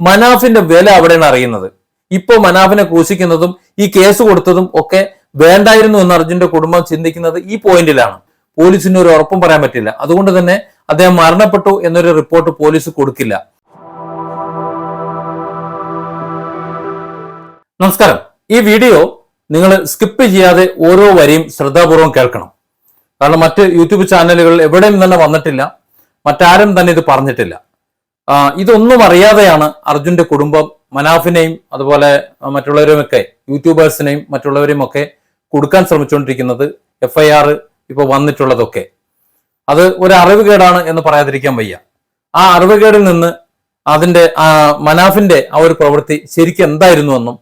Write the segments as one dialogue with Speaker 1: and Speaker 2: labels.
Speaker 1: മനാഫിന്റെ വില അവിടെയാണ് അറിയുന്നത്. ഇപ്പോ മനാഫിനെ ക്രൂശിക്കുന്നതും ഈ കേസ് കൊടുത്തതും ഒക്കെ വേണ്ടായിരുന്നു എന്ന് അർജുന്റെ കുടുംബം ചിന്തിക്കുന്നത് ഈ പോയിന്റിലാണ്. പോലീസിന് ഒരു ഉറപ്പും പറയാൻ പറ്റില്ല. അതുകൊണ്ട് തന്നെ അദ്ദേഹം മരണപ്പെട്ടു എന്നൊരു റിപ്പോർട്ട് പോലീസ് കൊടുക്കില്ല. നമസ്കാരം. ഈ വീഡിയോ നിങ്ങൾ സ്കിപ്പ് ചെയ്യാതെ ഓരോ വരിയും ശ്രദ്ധാപൂർവം കേൾക്കണം. കാരണം മറ്റ് യൂട്യൂബ് ചാനലുകൾ എവിടെയും തന്നെ വന്നിട്ടില്ല. മറ്റാരും തന്നെ ഇത് പറഞ്ഞിട്ടില്ല. ഇതൊന്നും അറിയാതെയാണ് അർജുന്റെ കുടുംബം മനാഫിനെയും അതുപോലെ മറ്റുള്ളവരുമൊക്കെ യൂട്യൂബേഴ്സിനെയും മറ്റുള്ളവരെയും ഒക്കെ കൊടുക്കാൻ ശ്രമിച്ചുകൊണ്ടിരിക്കുന്നത് എഫ് ഐ ആർ ഇപ്പൊ വന്നിട്ടുള്ളതൊക്കെ. അത് ഒരു അറിവുകേടാണ് എന്ന് പറയാതിരിക്കാൻ വയ്യ. ആ അറിവുകേടിൽ നിന്ന് അതിന്റെ മനാഫിന്റെ ആ ഒരു പ്രവൃത്തി ശരിക്കും എന്തായിരുന്നു എന്നും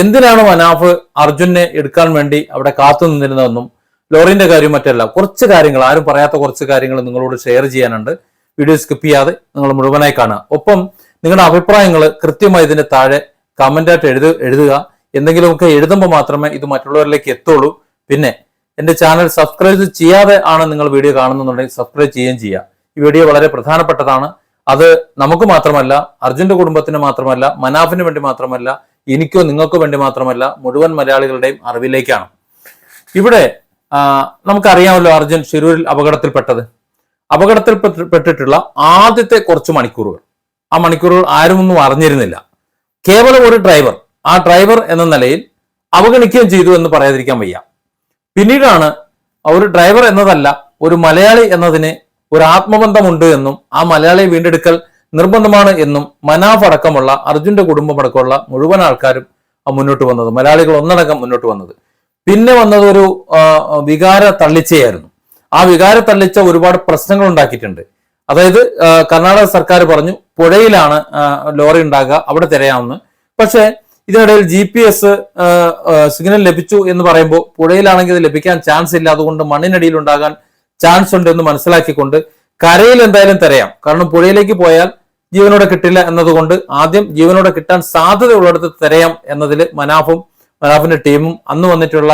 Speaker 1: എന്തിനാണ് മനാഫ് അർജുനെ എടുക്കാൻ വേണ്ടി അവിടെ കാത്തു നിന്നിരുന്നതെന്നും ലോറിന്റെ കാര്യം മറ്റല്ല കുറച്ച് കാര്യങ്ങൾ ആരും പറയാത്ത കുറച്ച് കാര്യങ്ങൾ നിങ്ങളോട് ഷെയർ ചെയ്യാനുണ്ട്. വീഡിയോ സ്കിപ്പ് ചെയ്യാതെ നിങ്ങൾ മുഴുവനായി കാണുക. ഒപ്പം നിങ്ങളുടെ അഭിപ്രായങ്ങൾ കൃത്യമായി ഇതിന്റെ താഴെ കമന്റായിട്ട് എഴുതു എഴുതുക. എന്തെങ്കിലുമൊക്കെ എഴുതുമ്പോൾ മാത്രമേ ഇത് മറ്റുള്ളവരിലേക്ക് എത്തുള്ളൂ. പിന്നെ എന്റെ ചാനൽ സബ്സ്ക്രൈബ് ചെയ്യാതെ ആണ് നിങ്ങൾ വീഡിയോ കാണുന്നുണ്ടെങ്കിൽ സബ്സ്ക്രൈബ് ചെയ്യുകയും ചെയ്യുക. ഈ വീഡിയോ വളരെ പ്രധാനപ്പെട്ടതാണ്. അത് നമുക്ക് മാത്രമല്ല അർജുന്റെ കുടുംബത്തിന് മാത്രമല്ല മനാഫിന് വേണ്ടി മാത്രമല്ല എനിക്കോ നിങ്ങൾക്കോ വേണ്ടി മാത്രമല്ല മുഴുവൻ മലയാളികളുടെയും അറിവിലേക്കാണ്. ഇവിടെ നമുക്കറിയാമല്ലോ അർജുൻ ഷിരൂരിൽ അപകടത്തിൽപ്പെട്ടത്. അപകടത്തിൽ പെട്ടിട്ടുള്ള ആദ്യത്തെ കുറച്ച് മണിക്കൂറുകൾ. ആ മണിക്കൂറുകൾ ആരുമൊന്നും അറിഞ്ഞിരുന്നില്ല. കേവലം ഒരു ഡ്രൈവർ. ആ ഡ്രൈവർ എന്ന നിലയിൽ അവഗണിക്കുകയും ചെയ്തു എന്ന് പറയാതിരിക്കാൻ വയ്യ. പിന്നീടാണ് ഒരു ഡ്രൈവർ എന്നതല്ല ഒരു മലയാളി എന്നതിന് ഒരു ആത്മബന്ധമുണ്ട് എന്നും ആ മലയാളിയെ വീണ്ടെടുക്കൽ നിർബന്ധമാണ് എന്നും മനാഫ് അടക്കമുള്ള അർജുന്റെ കുടുംബം അടക്കമുള്ള മുഴുവൻ ആൾക്കാരും മുന്നോട്ട് വന്നത് മലയാളികൾ ഒന്നടങ്കം മുന്നോട്ട് വന്നത്. പിന്നെ വന്നത് ഒരു വികാര തള്ളിച്ചയായിരുന്നു. ആ വികാര തള്ളിച്ച ഒരുപാട് പ്രശ്നങ്ങൾ ഉണ്ടാക്കിയിട്ടുണ്ട്. അതായത് കർണാടക സർക്കാർ പറഞ്ഞു പുഴയിലാണ് ലോറി ഉണ്ടാകുക അവിടെ തിരയാമെന്ന് പക്ഷേ ഇതിനിടയിൽ ജി പി എസ് സിഗ്നൽ ലഭിച്ചു എന്ന് പറയുമ്പോൾ പുഴയിലാണെങ്കിൽ ഇത് ലഭിക്കാൻ ചാൻസ് ഇല്ല. അതുകൊണ്ട് മണ്ണിനടിയിൽ ഉണ്ടാകാൻ ചാൻസ് ഉണ്ട് എന്ന് മനസ്സിലാക്കിക്കൊണ്ട് കരയിൽ എന്തായാലും തിരയാം. കാരണം പുഴയിലേക്ക് പോയാൽ ജീവനോടെ കിട്ടില്ല എന്നതുകൊണ്ട് ആദ്യം ജീവനോടെ കിട്ടാൻ സാധ്യതയുള്ളിടത്ത് തിരയാം എന്നതിൽ മനാഫും മനാഫിന്റെ ടീമും അന്ന് വന്നിട്ടുള്ള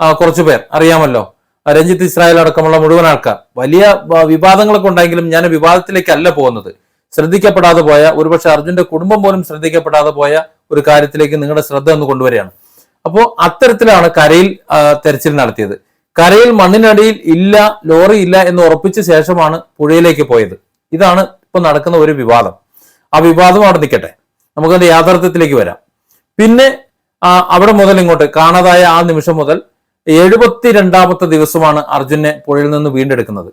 Speaker 1: കുറച്ചുപേർ. കുറച്ചു പേർ അറിയാമല്ലോ? രഞ്ജിത്ത് ഇസ്രായേൽ അടക്കമുള്ള മുഴുവൻ ആൾക്കാർ. വലിയ വിവാദങ്ങളൊക്കെ ഉണ്ടെങ്കിലും ഞാൻ വിവാദത്തിലേക്കല്ല പോകുന്നത്. ശ്രദ്ധിക്കപ്പെടാതെ പോയ ഒരുപക്ഷെ അർജുന്റെ കുടുംബം പോലും ശ്രദ്ധിക്കപ്പെടാതെ പോയ ഒരു കാര്യത്തിലേക്ക് നിങ്ങളുടെ ശ്രദ്ധ ഒന്ന് കൊണ്ടുവരികയാണ്. അപ്പോൾ അത്തരത്തിലാണ് കരയിൽ തെരച്ചിൽ നടത്തിയത്. കരയിൽ മണ്ണിനടിയിൽ ഇല്ല ലോറി ഇല്ല എന്ന് ഉറപ്പിച്ച ശേഷമാണ് പുഴയിലേക്ക് പോയത്. ഇതാണ് ഇപ്പൊ നടക്കുന്ന ഒരു വിവാദം. ആ വിവാദം അവിടെ നിൽക്കട്ടെ. നമുക്കതിന്റെ യാഥാർത്ഥ്യത്തിലേക്ക് വരാം. പിന്നെ അവിടെ മുതൽ ഇങ്ങോട്ട് കാണാതായ ആ നിമിഷം മുതൽ എഴുപത്തിരണ്ടാമത്തെ ദിവസമാണ് അർജുനെ പുഴയിൽ നിന്ന് വീണ്ടെടുക്കുന്നത്.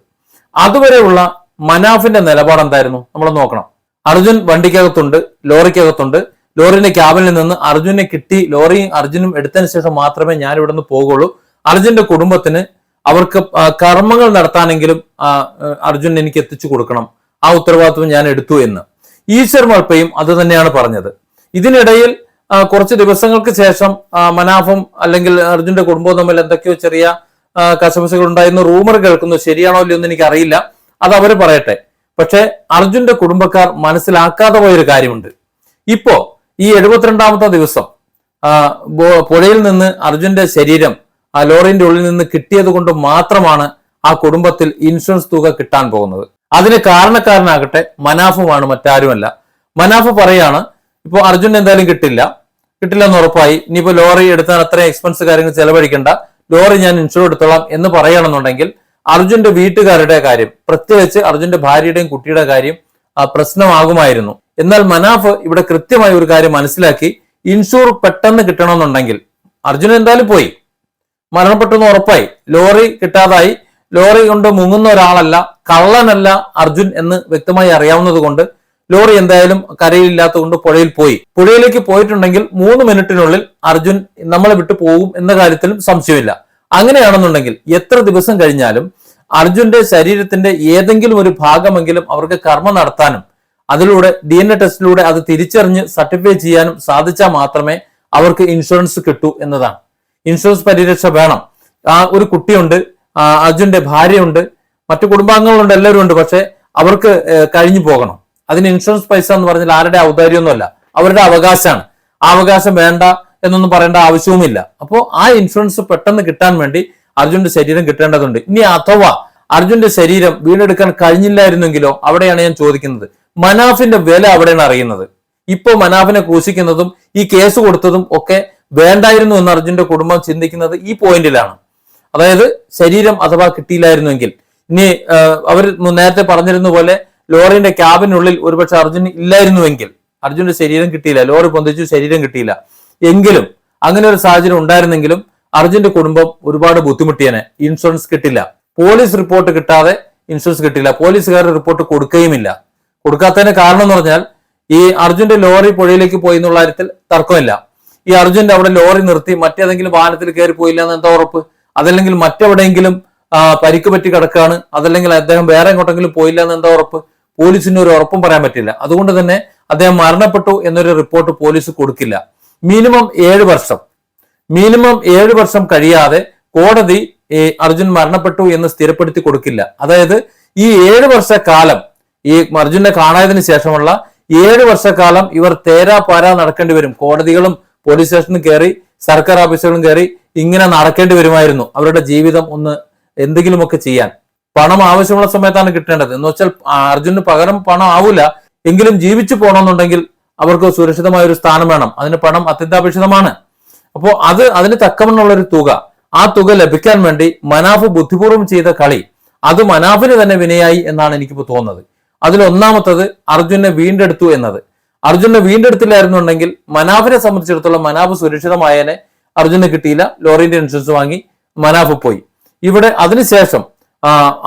Speaker 1: അതുവരെയുള്ള മനാഫിന്റെ നിലപാട് എന്തായിരുന്നു നമ്മൾ നോക്കണം. അർജുൻ വണ്ടിക്കകത്തുണ്ട് ലോറിക്കകത്തുണ്ട്. ലോറിന്റെ ക്യാബിനിൽ നിന്ന് അർജുനെ കിട്ടി ലോറിയും അർജുനും എടുത്തതിന് ശേഷം മാത്രമേ ഞാൻ ഇവിടെ നിന്ന് പോകുള്ളൂ. അർജുന്റെ കുടുംബത്തിന് അവർക്ക് കർമ്മങ്ങൾ നടത്താനെങ്കിലും അർജുൻ എനിക്ക് എത്തിച്ചു കൊടുക്കണം. ആ ഉത്തരവാദിത്വം ഞാൻ എടുത്തു എന്ന്. ഈശ്വർ മൾപ്പയും അത് തന്നെയാണ് പറഞ്ഞത്. ഇതിനിടയിൽ കുറച്ച് ദിവസങ്ങൾക്ക് ശേഷം മനാഫും അല്ലെങ്കിൽ അർജുന്റെ കുടുംബവും തമ്മിൽ എന്തൊക്കെയോ ചെറിയ കശപശകൾ ഉണ്ടായിരുന്നു. റൂമർ കേൾക്കുന്നു. ശരിയാണോ ഇല്ലയോ എന്ന് എനിക്ക് അറിയില്ല. അത് അവർ പറയട്ടെ. പക്ഷെ അർജുന്റെ കുടുംബക്കാർ മനസ്സിലാക്കാതെ പോയൊരു കാര്യമുണ്ട്. ഇപ്പോ ഈ എഴുപത്തിരണ്ടാമത്തെ ദിവസം പുഴയിൽ നിന്ന് അർജുന്റെ ശരീരം ആ ലോറിന്റെ ഉള്ളിൽ നിന്ന് കിട്ടിയത് കൊണ്ട് മാത്രമാണ് ആ കുടുംബത്തിൽ ഇൻഷുറൻസ് തുക കിട്ടാൻ പോകുന്നത്. അതിന് കാരണക്കാരനാകട്ടെ മനാഫുമാണ് മറ്റാരുമല്ല. മനാഫ് പറയാണ് ഇപ്പോൾ അർജുൻ എന്തായാലും കിട്ടില്ല. കിട്ടില്ല എന്ന് ഉറപ്പായി. ഇനിയിപ്പോ ലോറി എടുത്താൽ അത്രയും എക്സ്പെൻസ് കാര്യങ്ങൾ ചെലവഴിക്കേണ്ട. ലോറി ഞാൻ ഇൻഷുർ എടുത്തോളാം എന്ന് പറയണമെന്നുണ്ടെങ്കിൽ അർജുന്റെ വീട്ടുകാരുടെ കാര്യം പ്രത്യേകിച്ച് അർജുന്റെ ഭാര്യയുടെയും കുട്ടിയുടെ കാര്യം പ്രശ്നമാകുമായിരുന്നു. എന്നാൽ മനാഫ് ഇവിടെ കൃത്യമായി ഒരു കാര്യം മനസ്സിലാക്കി. ഇൻഷുർ പെട്ടെന്ന് കിട്ടണമെന്നുണ്ടെങ്കിൽ അർജുൻ എന്തായാലും പോയി. മരണപ്പെട്ടെന്ന് ഉറപ്പായി. ലോറി കിട്ടാതായി. ലോറി കൊണ്ട് മുങ്ങുന്ന ഒരാളല്ല കള്ളനല്ല അർജുൻ എന്ന് വ്യക്തമായി അറിയാവുന്നത് കൊണ്ട് ലോറി എന്തായാലും കരയിലില്ലാത്തത് കൊണ്ട് പുഴയിൽ പോയി. പുഴയിലേക്ക് പോയിട്ടുണ്ടെങ്കിൽ മൂന്ന് മിനിറ്റിനുള്ളിൽ അർജുൻ നമ്മളെ വിട്ടു പോകും എന്ന കാര്യത്തിലും സംശയമില്ല. അങ്ങനെയാണെന്നുണ്ടെങ്കിൽ എത്ര ദിവസം കഴിഞ്ഞാലും അർജുന്റെ ശരീരത്തിന്റെ ഏതെങ്കിലും ഒരു ഭാഗമെങ്കിലും അവർക്ക് കർമ്മം നടത്താനും അതിലൂടെ ഡി എൻ എ ടെസ്റ്റിലൂടെ അത് തിരിച്ചറിഞ്ഞ് സർട്ടിഫൈ ചെയ്യാനും സാധിച്ചാൽ മാത്രമേ അവർക്ക് ഇൻഷുറൻസ് കിട്ടൂ എന്നതാണ്. ഇൻഷുറൻസ് പരിരക്ഷ വേണം. ആ ഒരു കുട്ടിയുണ്ട് അർജുന്റെ ഭാര്യയുണ്ട് മറ്റു കുടുംബാംഗങ്ങളുണ്ട് എല്ലാവരും ഉണ്ട് പക്ഷെ അവർക്ക് കഴിഞ്ഞു പോകണം. അതിന് ഇൻഷുറൻസ് പൈസ എന്ന് പറഞ്ഞാൽ ആരുടെ ഔദാര്യമൊന്നുമല്ല അവരുടെ അവകാശമാണ്. ആ അവകാശം വേണ്ട എന്നൊന്നും പറയേണ്ട ആവശ്യവുമില്ല. അപ്പോൾ ആ ഇൻഷുറൻസ് പെട്ടെന്ന് കിട്ടാൻ വേണ്ടി അർജുന്റെ ശരീരം കിട്ടേണ്ടതുണ്ട്. ഇനി അഥവാ അർജുന്റെ ശരീരം വീണ്ടെടുക്കാൻ കഴിഞ്ഞില്ലായിരുന്നെങ്കിലോ അവിടെയാണ് ഞാൻ ചോദിക്കുന്നത്. മനാഫിന്റെ വില അവിടെയാണ് അറിയുന്നത്. ഇപ്പോൾ മനാഫിനെ ക്രൂശിക്കുന്നതും ഈ കേസ് കൊടുത്തതും ഒക്കെ വേണ്ടായിരുന്നു എന്ന് അർജുന്റെ കുടുംബം ചിന്തിക്കുന്നത് ഈ പോയിന്റിലാണ്. അതായത് ശരീരം അഥവാ കിട്ടിയില്ലായിരുന്നെങ്കിൽ. ഇനി അവർ നേരത്തെ പറഞ്ഞിരുന്ന പോലെ ലോറിന്റെ ക്യാബിനുള്ളിൽ ഒരുപക്ഷെ അർജുൻ ഇല്ലായിരുന്നുവെങ്കിൽ അർജുന്റെ ശരീരം കിട്ടിയില്ല ലോറി പൊന്തിച്ചു ശരീരം കിട്ടിയില്ല. എങ്കിലും അങ്ങനെ ഒരു സാഹചര്യം ഉണ്ടായിരുന്നെങ്കിലും അർജുന്റെ കുടുംബം ഒരുപാട് ബുദ്ധിമുട്ടിയനെ. ഇൻഷുറൻസ് കിട്ടില്ല. പോലീസ് റിപ്പോർട്ട് കിട്ടാതെ ഇൻഷുറൻസ് കിട്ടില്ല. പോലീസുകാർ റിപ്പോർട്ട് കൊടുക്കുകയുമില്ല. കൊടുക്കാത്തതിന് കാരണം എന്ന് പറഞ്ഞാൽ ഈ അർജുന്റെ ലോറി പുഴയിലേക്ക് പോയി എന്നുള്ള കാര്യത്തിൽ തർക്കമില്ല. ഈ അർജുന്റെ അവിടെ ലോറി നിർത്തി മറ്റേതെങ്കിലും വാഹനത്തിൽ കയറി പോയില്ല എന്ന് എന്താ ഉറപ്പ്? അതല്ലെങ്കിൽ മറ്റെവിടെയെങ്കിലും പരിക്ക് പറ്റി കിടക്കുകയാണ്. അതല്ലെങ്കിൽ അദ്ദേഹം വേറെ എങ്ങോട്ടെങ്കിലും പോയില്ല എന്ന് എന്താ ഉറപ്പ്? പോലീസിന് ഒരു ഉറപ്പും പറയാൻ പറ്റില്ല. അതുകൊണ്ട് തന്നെ അദ്ദേഹം മരണപ്പെട്ടു എന്നൊരു റിപ്പോർട്ട് പോലീസ് കൊടുക്കില്ല. മിനിമം ഏഴ് വർഷം. മിനിമം ഏഴ് വർഷം കഴിയാതെ കോടതി അർജുൻ മരണപ്പെട്ടു എന്ന് സ്ഥിരപ്പെടുത്തി കൊടുക്കില്ല. അതായത് ഈ ഏഴ് വർഷക്കാലം ഈ അർജുനെ കാണായതിന് ശേഷമുള്ള ഏഴ് വർഷക്കാലം ഇവർ തേരാ പാരാ നടക്കേണ്ടി വരും. കോടതികളും പോലീസ് സ്റ്റേഷനും കയറി സർക്കാർ ഓഫീസുകളും കയറി ഇങ്ങനെ നടക്കേണ്ടി വരുമായിരുന്നു. അവരുടെ ജീവിതം ഒന്ന് എന്തെങ്കിലുമൊക്കെ ചെയ്യാൻ. പണം ആവശ്യമുള്ള സമയത്താണ് കിട്ടേണ്ടത്. എന്ന് വെച്ചാൽ അർജുന് പകരം പണം ആവൂല. എങ്കിലും ജീവിച്ചു പോകണമെന്നുണ്ടെങ്കിൽ അവർക്ക് സുരക്ഷിതമായ ഒരു സ്ഥാനം വേണം. അതിന് പണം അത്യന്താപേക്ഷിതമാണ്. അപ്പോൾ അത് അതിന് തക്കമെന്നുള്ള ഒരു തുക. ആ തുക ലഭിക്കാൻ വേണ്ടി മനാഫ് ബുദ്ധിപൂർവം ചെയ്ത കളി അത് മനാഫിന് തന്നെ വിനയായി എന്നാണ് എനിക്കിപ്പോ തോന്നുന്നത്. അതിൽ ഒന്നാമത്തത് അർജുനെ വീണ്ടെടുത്തു എന്നത്. അർജുനെ വീണ്ടെടുത്തില്ലായിരുന്നുണ്ടെങ്കിൽ മനാഫിനെ സംബന്ധിച്ചിടത്തോളം മനാഫ് സുരക്ഷിതമായനെ അർജുനെ കിട്ടിയില്ല. ലോറിന്റെ ഇൻഷുറൻസ് വാങ്ങി മനാഫ് പോയി. ഇവിടെ അതിനുശേഷം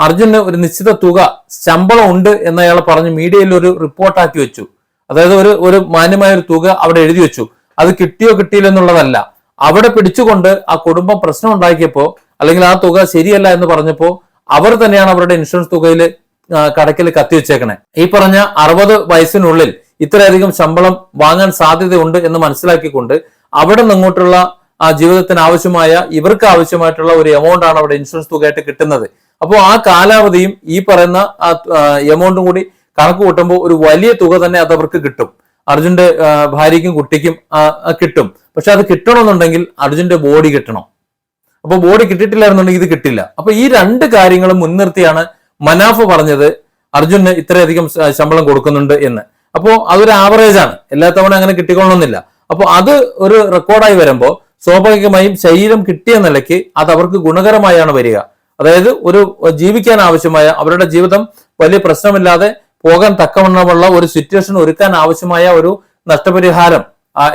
Speaker 1: അർജുന് ഒരു നിശ്ചിത തുക ശമ്പളം ഉണ്ട് എന്ന് അയാൾ പറഞ്ഞ്. മീഡിയയിൽ ഒരു റിപ്പോർട്ടാക്കി വെച്ചു. അതായത് ഒരു ഒരു മാന്യമായ ഒരു തുക അവിടെ എഴുതി വെച്ചു. അത് കിട്ടിയോ കിട്ടിയില്ല എന്നുള്ളതല്ല. അവിടെ പിടിച്ചുകൊണ്ട് ആ കുടുംബം പ്രശ്നം ഉണ്ടാക്കിയപ്പോ അല്ലെങ്കിൽ ആ തുക ശരിയല്ല എന്ന് പറഞ്ഞപ്പോ അവർ തന്നെയാണ് അവരുടെ ഇൻഷുറൻസ് തുകയിൽ കടക്കിൽ കത്തിവെച്ചേക്കണേ ഈ പറഞ്ഞ അറുപത് വയസ്സിനുള്ളിൽ ഇത്രയധികം ശമ്പളം വാങ്ങാൻ സാധ്യതയുണ്ട് എന്ന് മനസ്സിലാക്കിക്കൊണ്ട് അവിടെ നിന്നിങ്ങോട്ടുള്ള ആ ജീവിതത്തിന് ആവശ്യമായ ഇവർക്ക് ആവശ്യമായിട്ടുള്ള ഒരു എമൗണ്ട് ആണ് അവിടെ ഇൻഷുറൻസ് തുകയായിട്ട് കിട്ടുന്നത്. അപ്പോൾ ആ കാലാവധിയും ഈ പറയുന്ന ആ എമൗണ്ടും കൂടി കണക്ക് കൂട്ടുമ്പോൾ ഒരു വലിയ തുക തന്നെ അത് അവർക്ക് കിട്ടും. അർജുന്റെ ഭാര്യയ്ക്കും കുട്ടിക്കും കിട്ടും. പക്ഷെ അത് കിട്ടണമെന്നുണ്ടെങ്കിൽ അർജുന്റെ ബോഡി കിട്ടണം. അപ്പൊ ബോഡി കിട്ടിയിട്ടില്ലായിരുന്നുണ്ടെങ്കിൽ ഇത് കിട്ടില്ല. അപ്പൊ ഈ രണ്ട് കാര്യങ്ങളും മുൻനിർത്തിയാണ് മനാഫ് പറഞ്ഞത് അർജുന് ഇത്രയധികം ശമ്പളം കൊടുക്കുന്നുണ്ട് എന്ന്. അപ്പോൾ അതൊരു ആവറേജ് ആണ്. എല്ലാ തവണ അങ്ങനെ കിട്ടിക്കൊള്ളണമെന്നില്ല. അപ്പോൾ അത് ഒരു റെക്കോർഡായി വരുമ്പോൾ സ്വാഭാവികമായും ശരീരം കിട്ടിയ നിലയ്ക്ക് അത് അവർക്ക് ഗുണകരമായാണ് വരിക. അതായത് ഒരു ജീവിക്കാൻ ആവശ്യമായ അവരുടെ ജീവിതം വലിയ പ്രശ്നമില്ലാതെ പോകാൻ തക്കവണ്ണമുള്ള ഒരു സിറ്റുവേഷൻ ഒരുക്കാൻ ആവശ്യമായ ഒരു നഷ്ടപരിഹാരം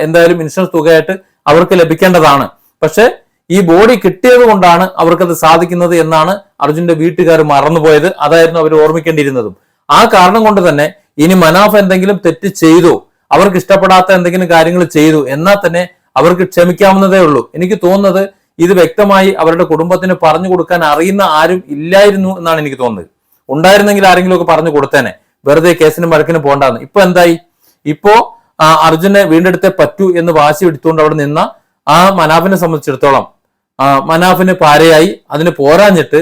Speaker 1: എന്തായാലും ഇൻഷുറൻസ് തുകയായിട്ട് അവർക്ക് ലഭിക്കേണ്ടതാണ്. പക്ഷെ ഈ ബോഡി കിട്ടിയത് കൊണ്ടാണ് അവർക്കത് സാധിക്കുന്നത് എന്നാണ് അർജുന്റെ വീട്ടുകാർ മറന്നുപോയത് അതായിരുന്നു അവർ ഓർമ്മിക്കേണ്ടിയിരുന്നതും. ആ കാരണം കൊണ്ട് തന്നെ ഇനി മനാഫ് എന്തെങ്കിലും തെറ്റ് ചെയ്തു അവർക്ക് ഇഷ്ടപ്പെടാത്ത എന്തെങ്കിലും കാര്യങ്ങൾ ചെയ്തു എന്നാൽ തന്നെ അവർക്ക് ക്ഷമിക്കാവുന്നതേ ഉള്ളൂ. എനിക്ക് തോന്നുന്നത് ഇത് വ്യക്തമായി അവരുടെ കുടുംബത്തിന് പറഞ്ഞു കൊടുക്കാൻ അറിയുന്ന ആരും ഇല്ലായിരുന്നു എന്നാണ് എനിക്ക് തോന്നുന്നത്. ഉണ്ടായിരുന്നെങ്കിൽ ആരെങ്കിലും ഒക്കെ പറഞ്ഞു കൊടുത്തേനെ. വെറുതെ കേസിനും വഴക്കിനും പോകണ്ടാന്ന് ഇപ്പൊ എന്തായി? ഇപ്പോ അർജുനെ വീണ്ടെടുത്തേ പറ്റൂ എന്ന് വാശി എടുത്തുകൊണ്ട് അവിടെ നിന്ന ആ മനാഫിനെ സംബന്ധിച്ചിടത്തോളം മനാഫിന് പാരയായി. അതിന് പോരാഞ്ഞിട്ട്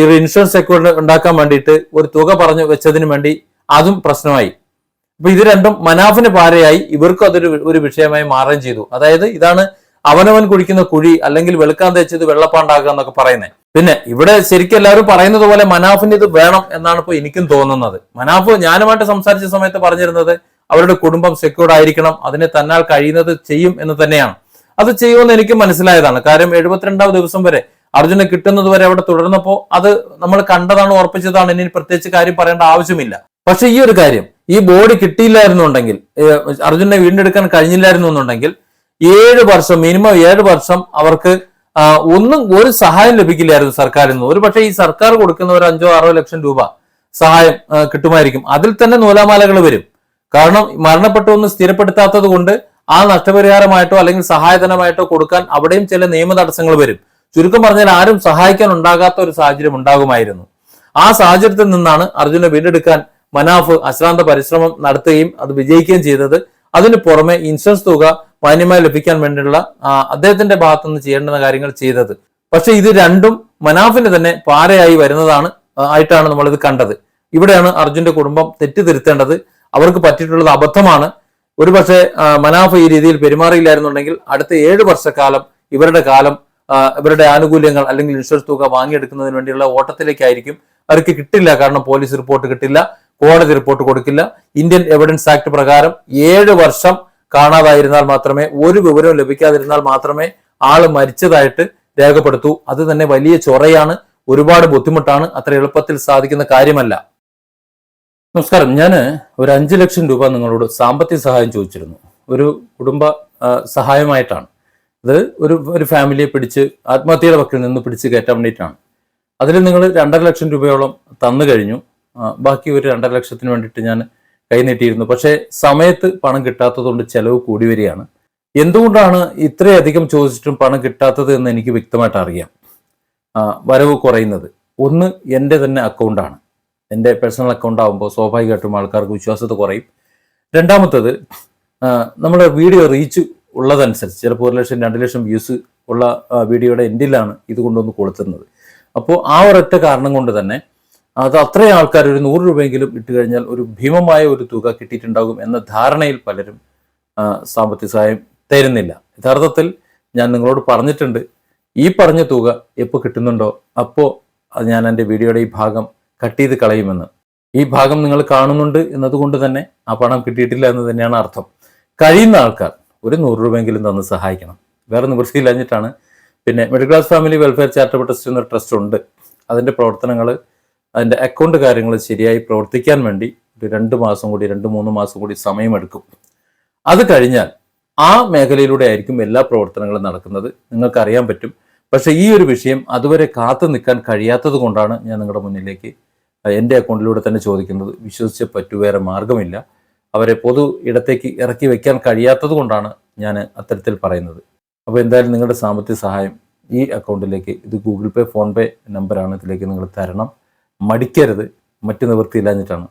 Speaker 1: ഒരു ഇൻഷുറൻസ് അക്കൗണ്ട് ഉണ്ടാക്കാൻ വേണ്ടിയിട്ട് ഒരു തുക പറഞ്ഞു വെച്ചതിന് വേണ്ടി അതും പ്രശ്നമായി. അപ്പൊ ഇത് രണ്ടും മനാഫിന് പാരയായി. ഇവർക്കും അതൊരു ഒരു വിഷയമായി മാറുകയും ചെയ്തു. അതായത് ഇതാണ് അവനവൻ കുഴിക്കുന്ന കുഴി അല്ലെങ്കിൽ വെളുക്കാൻ തേച്ചത് വെള്ളപ്പാണ്ടാകുക എന്നൊക്കെ പറയുന്നത് പിന്നെ ഇവിടെ ശരിക്കും എല്ലാവരും പറയുന്നത് പോലെ മനാഫിന് ഇത് വേണം എന്നാണ് ഇപ്പൊ എനിക്കും തോന്നുന്നത്. മനാഫ് ഞാനുമായിട്ട് സംസാരിച്ച സമയത്ത് പറഞ്ഞിരുന്നത് അവരുടെ കുടുംബം സെക്യൂർഡ് ആയിരിക്കണം അതിനെ തന്നാൽ കഴിയുന്നത് ചെയ്യും എന്ന് തന്നെയാണ്. അത് ചെയ്യുമെന്ന് എനിക്ക് മനസ്സിലായതാണ്. കാര്യം എഴുപത്തിരണ്ടാം ദിവസം വരെ അർജുന കിട്ടുന്നത് വരെ അവിടെ തുടർന്നപ്പോൾ അത് നമ്മൾ കണ്ടതാണ് ഉറപ്പിച്ചതാണ്. ഇനി പ്രത്യേകിച്ച് കാര്യം പറയേണ്ട ആവശ്യമില്ല. പക്ഷെ ഈ ഒരു കാര്യം ഈ ബോഡി കിട്ടിയില്ലായിരുന്നുണ്ടെങ്കിൽ അർജുനെ വീണ്ടെടുക്കാൻ കഴിഞ്ഞില്ലായിരുന്നു എന്നുണ്ടെങ്കിൽ ഏഴ് വർഷം മിനിമം ഏഴ് വർഷം അവർക്ക് ഒന്നും ഒരു സഹായം ലഭിക്കില്ലായിരുന്നു സർക്കാരിൽ നിന്ന്. ഒരു പക്ഷേ ഈ സർക്കാർ കൊടുക്കുന്ന ഒരു അഞ്ചോ ആറോ ലക്ഷം രൂപ സഹായം കിട്ടുമായിരിക്കും. അതിൽ തന്നെ നൂലാമാലകൾ വരും. കാരണം മരണപ്പെട്ടു എന്ന് സ്ഥിരപ്പെടുത്താത്തത് കൊണ്ട് ആ നഷ്ടപരിഹാരമായിട്ടോ അല്ലെങ്കിൽ സഹായധനമായിട്ടോ കൊടുക്കാൻ അവിടെയും ചില നിയമ തടസ്സങ്ങൾ വരും. ചുരുക്കം പറഞ്ഞാൽ ആരും സഹായിക്കാൻ ഉണ്ടാകാത്ത ഒരു സാഹചര്യം ഉണ്ടാകുമായിരുന്നു. ആ സാഹചര്യത്തിൽ നിന്നാണ് അർജുനെ വീണ്ടെടുക്കാൻ മനാഫ് അശ്രാന്ത പരിശ്രമം നടത്തുകയും അത് വിജയിക്കുകയും ചെയ്തത്. അതിന് പുറമെ ഇൻഷുറൻസ് തുക മാന്യമായി ലഭിക്കാൻ വേണ്ടിയുള്ള അദ്ദേഹത്തിന്റെ ഭാഗത്തു നിന്ന് ചെയ്യേണ്ടുന്ന കാര്യങ്ങൾ ചെയ്തത്. പക്ഷെ ഇത് രണ്ടും മനാഫിന് തന്നെ പാരയായി വരുന്നതാണ് ആയിട്ടാണ് നമ്മൾ ഇത് കണ്ടത്. ഇവിടെയാണ് അർജുന്റെ കുടുംബം തെറ്റിദ്ധരുത്തേണ്ടത് അവർക്ക് പറ്റിയിട്ടുള്ളത് അബദ്ധമാണ്. ഒരുപക്ഷെ മനാഫ് ഈ രീതിയിൽ പെരുമാറിയില്ലായിരുന്നുണ്ടെങ്കിൽ അടുത്ത ഏഴ് വർഷക്കാലം ഇവരുടെ കാലം ഇവരുടെ ആനുകൂല്യങ്ങൾ അല്ലെങ്കിൽ ഇൻഷുറൻസ് തുക വാങ്ങിയെടുക്കുന്നതിന് വേണ്ടിയുള്ള ഓട്ടത്തിലേക്കായിരിക്കും. അവർക്ക് കിട്ടില്ല കാരണം പോലീസ് റിപ്പോർട്ട് കിട്ടില്ല കോടതി റിപ്പോർട്ട് കൊടുക്കില്ല. ഇന്ത്യൻ എവിഡൻസ് ആക്ട് പ്രകാരം ഏഴ് വർഷം കാണാതായിരുന്നാൽ മാത്രമേ ഒരു വിവരവും ലഭിക്കാതിരുന്നാൽ മാത്രമേ ആൾ മരിച്ചതായിട്ട് രേഖപ്പെടുത്തൂ. അത് തന്നെ വലിയ ചൊറയാണ് ഒരുപാട് ബുദ്ധിമുട്ടാണ് അത്ര എളുപ്പത്തിൽ സാധിക്കുന്ന കാര്യമല്ല. നമസ്കാരം. ഞാൻ ഒരു അഞ്ച് ലക്ഷം രൂപ നിങ്ങളോട് സാമ്പത്തിക സഹായം ചോദിച്ചിരുന്നു. ഒരു കുടുംബ സഹായമായിട്ടാണ്. അത് ഒരു ഒരു ഫാമിലിയെ പിടിച്ച് ആത്മഹത്യയുടെ വക്കിൽ നിന്ന് പിടിച്ച് കയറ്റാൻ വേണ്ടിയിട്ടാണ്. അതിൽ നിങ്ങൾ രണ്ടര ലക്ഷം രൂപയോളം തന്നു കഴിഞ്ഞു. ബാക്കി ഒരു രണ്ടര ലക്ഷത്തിന് വേണ്ടിയിട്ട് ഞാൻ കൈനീട്ടിയിരുന്നു. പക്ഷേ സമയത്ത് പണം കിട്ടാത്തതുകൊണ്ട് ചെലവ് കൂടി വരികയാണ്. എന്തുകൊണ്ടാണ് ഇത്രയധികം ചോദിച്ചിട്ടും പണം കിട്ടാത്തത് എന്ന് എനിക്ക് വ്യക്തമായിട്ട് അറിയാം. വരവ് കുറയുന്നത്. ഒന്ന് എന്റെ തന്നെ അക്കൗണ്ടാണ് എന്റെ പേഴ്സണൽ അക്കൗണ്ട് ആകുമ്പോൾ സ്വാഭാവികമായിട്ടും ആൾക്കാർക്ക് വിശ്വാസത കുറയും. രണ്ടാമത്തത് നമ്മുടെ വീഡിയോ റീച്ച് ഉള്ളതനുസരിച്ച് ചിലപ്പോൾ ഒരു ലക്ഷം രണ്ട് ലക്ഷം വ്യൂസ് ഉള്ള വീഡിയോയുടെ എൻഡിലാണ് ഇത് കൊണ്ടുവന്ന് കൊളുത്തുന്നത്. അപ്പോൾ ആ ഒരൊറ്റ കാരണം കൊണ്ട് തന്നെ അത് അത്രയും ആൾക്കാർ ഒരു നൂറ് രൂപയെങ്കിലും ഇട്ട് കഴിഞ്ഞാൽ ഒരു ഭീമമായ ഒരു തുക കിട്ടിയിട്ടുണ്ടാകും എന്ന ധാരണയിൽ പലരും സാമ്പത്തിക സഹായം തരുന്നില്ല. യഥാർത്ഥത്തിൽ ഞാൻ നിങ്ങളോട് പറഞ്ഞിട്ടുണ്ട് ഈ പറഞ്ഞ തുക എപ്പോൾ കിട്ടുന്നുണ്ടോ അപ്പോൾ ഞാൻ എന്റെ വീഡിയോയുടെ ഈ ഭാഗം കട്ട് ചെയ്ത് കളയുമെന്ന്. ഈ ഭാഗം നിങ്ങൾ കാണുന്നുണ്ട് എന്നതുകൊണ്ട് തന്നെ ആ പണം കിട്ടിയിട്ടില്ല എന്ന് തന്നെയാണ് അർത്ഥം. കഴിയുന്ന ആൾക്കാർ ഒരു നൂറ് രൂപയെങ്കിലും തന്ന് സഹായിക്കണം. വേറെ നിവൃത്തിയില്ലാഞ്ഞിട്ടാണ് പിന്നെ middle class family welfare charitable trust എന്നൊരു ട്രസ്റ്റ് ഉണ്ട്. അതിന്റെ പ്രവർത്തനങ്ങൾ അതിന്റെ അക്കൗണ്ട് കാര്യങ്ങൾ ശരിയായി പ്രവർത്തിക്കാൻ വേണ്ടി ഒരു രണ്ട് മാസം കൂടി രണ്ട് മൂന്ന് മാസം കൂടി സമയമെടുക്കും. അത് കഴിഞ്ഞാൽ ആ മേഖലയിലൂടെ ആയിരിക്കും എല്ലാ പ്രവർത്തനങ്ങളും നടക്കുന്നത്. നിങ്ങൾക്കറിയാൻ പറ്റും. പക്ഷെ ഈ ഒരു വിഷയം അതുവരെ കാത്തു നിൽക്കാൻ കഴിയാത്തത് കൊണ്ടാണ് ഞാൻ നിങ്ങളുടെ മുന്നിലേക്ക് എന്റെ അക്കൗണ്ടിലൂടെ തന്നെ ചോദിക്കുന്നത്. വിശ്വസിച്ച് പറ്റു വേറെ മാർഗമില്ല അവരെ പൊതു ഇടത്തേക്ക് ഇറക്കി വെക്കാൻ കഴിയാത്തത് കൊണ്ടാണ് ഞാൻ അത്തരത്തിൽ പറയുന്നത്. അപ്പോൾ എന്തായാലും നിങ്ങളുടെ സാമ്പത്തിക സഹായം ഈ അക്കൗണ്ടിലേക്ക് ഇത് ഗൂഗിൾ പേ ഫോൺ പേ നമ്പറാണ് ഇതിലേക്ക് നിങ്ങൾ തരണം. മടിക്കരുത്. മറ്റു നിവൃത്തിയില്ലാഞ്ഞിട്ടാണ്.